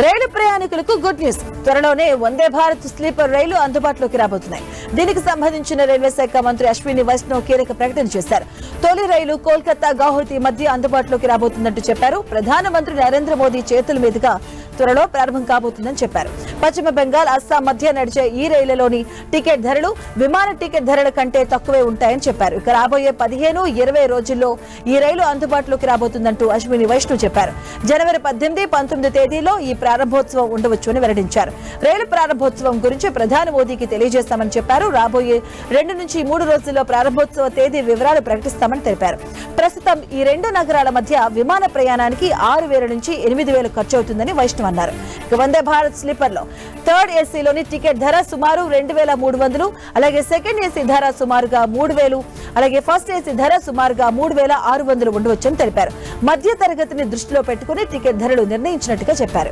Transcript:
రైలు ప్రయాణికులకు good news. త్వరలోనే Vande Bharat sleeper రైలు అందుబాటులోకి రాబోతున్నాయి. దీనికి సంబంధించిన రైల్వే శాఖ మంత్రి అశ్విని వైష్ణవ్ కీలక ప్రకటన చేశారు. తొలి రైలు కోల్కతా గౌహతి మధ్య అందుబాటులోకి రాబోతుందంటూ చెప్పారు. ప్రధానమంత్రి నరేంద్ర మోదీ చేతుల మీదుగా త్వరలో ప్రారంభం కాబోతుందని చెప్పారు. పశ్చిమ బెంగాల్ అస్సాం మధ్య నడిచే ఈ రైలులోని టికెట్ ధరలు విమాన టికెట్ ధరల కంటే తక్కువే ఉంటాయని చెప్పారు. ఇక రాబోయే పదిహేను ఇరవై రోజుల్లో ఈ రైలు అందుబాటులోకి రాబోతుందంటూ అశ్విని వైష్ణవ్ చెప్పారు. జనవరి పద్దెనిమిది పంతొమ్మిది తేదీలో ఈ ప్రారంభోత్సవం ఉండవచ్చు అని వెల్లడించారు. రైలు ప్రారంభోత్సవం గురించి ప్రధాని మోదీకి తెలియజేస్తామని చెప్పారు. రాబోయే రెండు నుంచి మూడు రోజుల్లో ప్రారంభోత్సవ తేదీ వివరాలు ప్రకటిస్తామని తెలిపారు. ప్రస్తుతం ఈ రెండు నగరాల మధ్య విమాన ప్రయాణానికి ఆరు వేల నుంచి ఎనిమిది వేలు ఖర్చు అవుతుందని వైష్ణవ్ అన్నారు. ఇక వందే భారత్ స్లీపర్లో థర్డ్ ఏసీలోని టికెట్ ధర సుమారు రెండు వేల మూడు వందలు అలాగే సెకండ్ ఏసీ ధర సుమారుగా మూడు వేలు అలాగే ఫస్ట్ ఏసీ ధర సుమారుగా మూడు వేల ఆరు వందలు ఉండవచ్చని తెలిపారు. మధ్య తరగతిని దృష్టిలో పెట్టుకుని టికెట్ ధరలు నిర్ణయించినట్టుగా చెప్పారు.